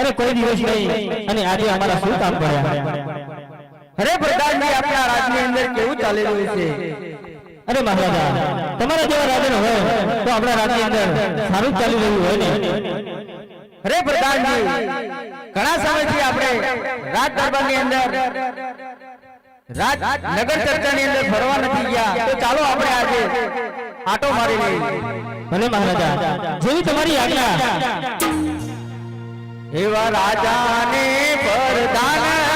અરે કોઈ દિવસ નહીં. અને આજે અમારા શું કામ પડ્યા? અરે પ્રધાનજી, આપણા રાજની અંદર કેવું ચાલી રહ્યું છે? અરે મહારાજા, તમારા જેવા રાજન હોય તો આપણા રાજની અંદર સારું ચાલી રહ્યું હોય ને. અરે પ્રધાનજી, ઘણા સમયથી આપણે રાજ દરબારની અંદર, રાજ નગર ચર્ચાની અંદર ફરવા નથી ગયા. તો ચાલો આપણે આજે આટો મારી લઈએ. ભલે મહારાજા, જેવી તમારી આજ્ઞા એવા રાજાને પ્રધાન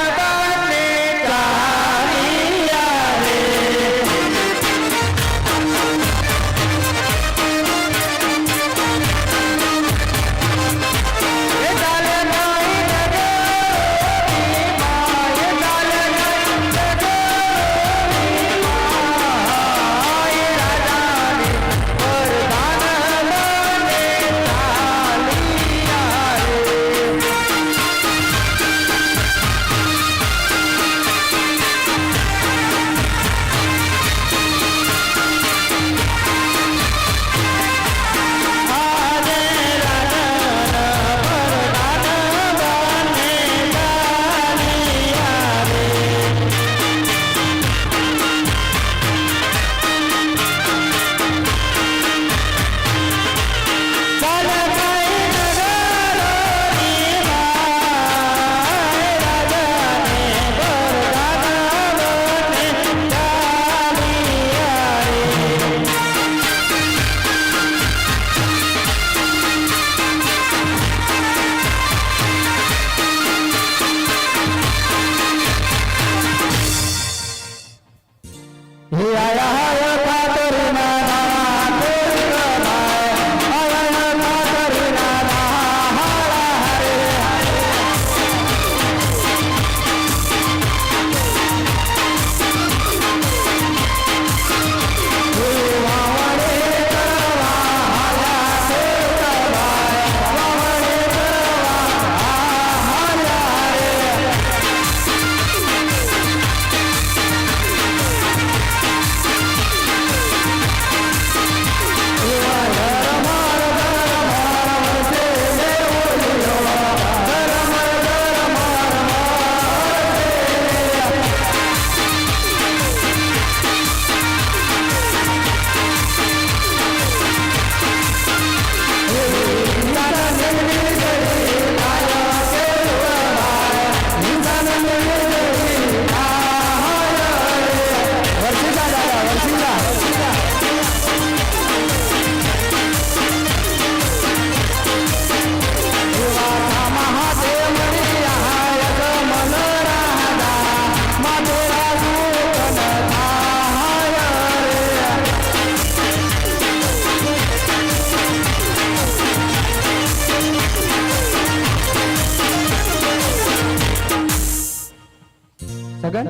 સગન?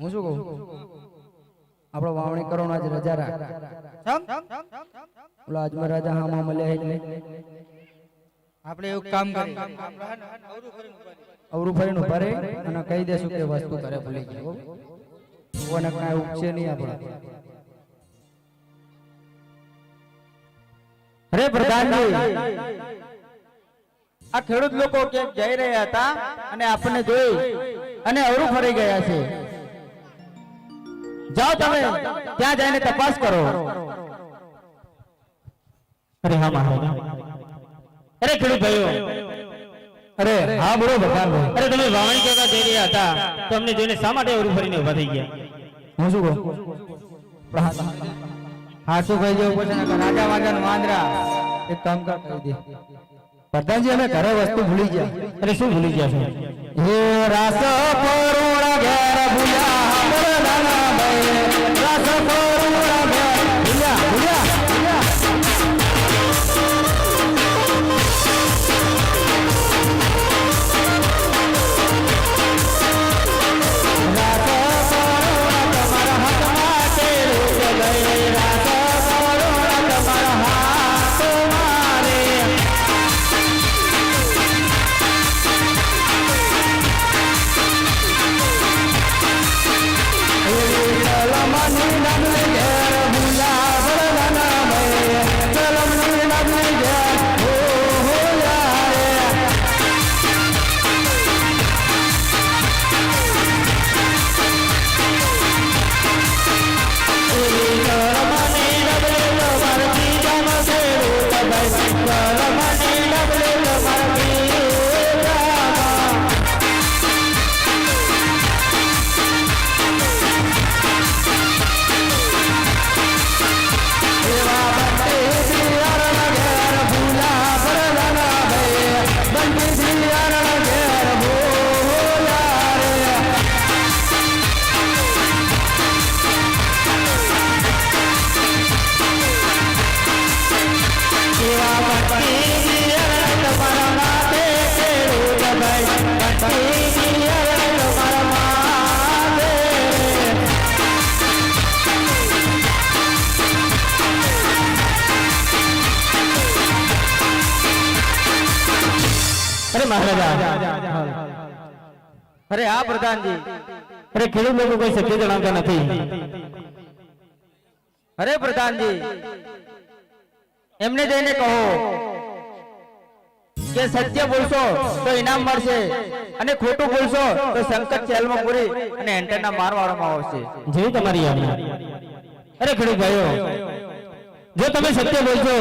હું શું કહું? આપણો વાવણી કરવાનો આજ રજા રાખ. ઓલા અજમર રાજા હામાં મળે એટલે. આપણે એવું કામ કરી અવરું ફરીને ઊભા રહી અને કહી દેશું કે વસ્તુ કરે ભૂલી ગયો કોને કાંઈ ઉપશે નહીં આપણે. અરે પ્રધાનજી આ ખેડૂત લોકો ક્યાંક જઈ રહ્યા હતા અને આપણને જોઈ. અને અવરું ફરી ગયા છે. જાઓ તમે ત્યાં જઈને તપાસ કરો. અરે હા મહારાજા. અરે ખેડૂત ભાઈઓ. અરે હા બોલો ભગવાન અરે તમે વાવણી કરતા જઈ રહ્યા હતા તો અમને જોઈને શા માટે અવરું ફરીને ઊભા થઈ ગયા? હું શું કહું? હાથું ભાઈ જેવું પૂછે ને કે રાજા વાજા ને વાંદરા. એક કામ કર કહી દે. પ્રધાનજી અમે ઘરે વસ્તુ ભૂલી ગયા. અરે શું ભૂલી ગયા છો? હે રાસ પરોણા ઘેર ભૂલ્યા રાસ અરે મહારાજા. અરે હા પ્રધાનજી. અરે ખેડૂત લોકો કોઈ શક્ય જણાવતા નથી. અરે પ્રધાનજી એમને જઈને કહો કે સત્ય બોલશો તો ઇનામ મળશે અને ખોટું બોલશો તો સંકટ જેલમાં પૂરી અને એન્ટરના માર મારવામાં આવશે. જેવી તમારી આજ્ઞા અરે ખેડૂત ભાઈઓ જો તમે સત્ય બોલશો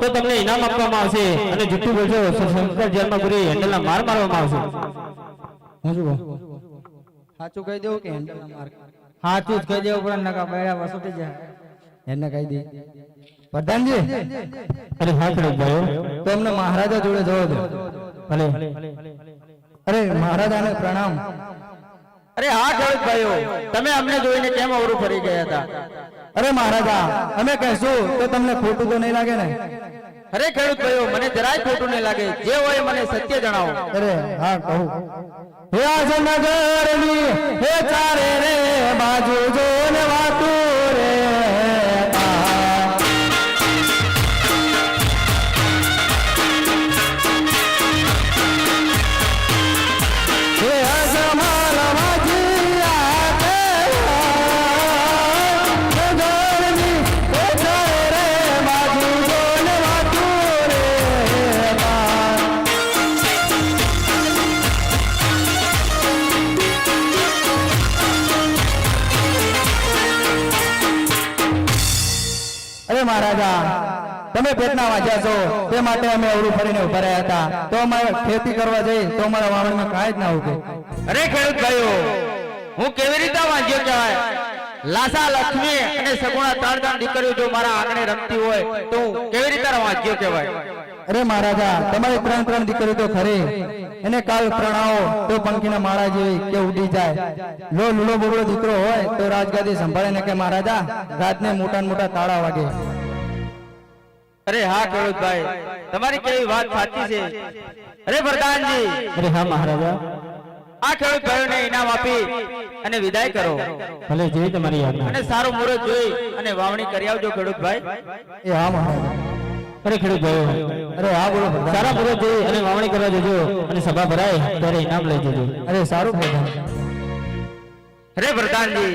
તો તમને ઇનામ આપવામાં આવશે અને જુઠ્ઠું બોલશો તો શંકર જેલમાં પૂરી હેન્ડલના માર મારવામાં આવશે. સાચું કહી. દેવું કે હેન્ડલના માર? સાચું જ કહી દેવું પણ નકા બૈરા વસૂટી જાય. એને કહી દે. પ્રધાનજી અરે હા ખેડૂત ભાઈઓ. તો અમને મહારાજા જોડે જવા દો. ભલે. અરે મહારાજાને પ્રણામ. અરે હા ખેડૂત ભાઈઓ તમે અમને જોઈને કેમ અવરું ફરી ગયા હતા? અરે મહારાજા અમે કહેશું તો તમને ખોટું તો નહીં લાગે ને? અરે ખેડૂત ભાઈઓ મને જરાય ખોટું નહીં લાગે. જે હોય મને સત્ય જણાવો. અરે હા કહું. હે આજનગરની હે ચારે રે બાજુ જો મહારાજા તમે પેટના વાંચ્યા છો તે માટે અમે અવરું ફરીને ઊભા રહ્યા હતા. તો અમારે ખેતી કરવા જઈ તો અમારા વાવણીમાં કાંઈ જ ના ઉગે. અરે ખેડૂત ભાઈઓ હું કેવી રીતે વાંચ્યો કહેવાય? લાસા લક્ષ્મી અને સગુણા ત્રણ ત્રણ દીકરીઓ જો મારા આંગણે રમતી હોય તો હું કેવી રીતે વાંચ્યો કહેવાય? અરે મહારાજા તમારી ત્રણ ત્રણ દીકરી તો ખરી. એને કાલ પ્રણાવો તો પંખીના માળા જેવી કે ઉડી જાય. જો લૂલો બોબડો દીકરો હોય તો રાજગાદી સંભાળે ને કે મહારાજા રાતને મોટા ને મોટા તાળા વાગે. અરે હા ખેડૂત તમારી કેવી વાત સાચી છે. અરે પ્રધાનજી. અરે હા મહારાજા. આ ખેડૂત ભાઈઓને ઇનામ આપી અને વિદાય કરો. ભલે જે તમારી આજ્ઞા અને સારું મુહૂર્ત જોઈ અને વાવણી કરી આવજો ખેડૂત ભાઈ. એ હા મહારાજા. અરે ખેડૂત ભાઈઓ અરે હા બોલો. સારા મુહૂર્ત જોઈ અને વાવણી કરવા જજો અને સભા ભરાય ત્યારે ઇનામ લઈ જજો. અરે સારું પ્રધાન. અરે પ્રધાનજી.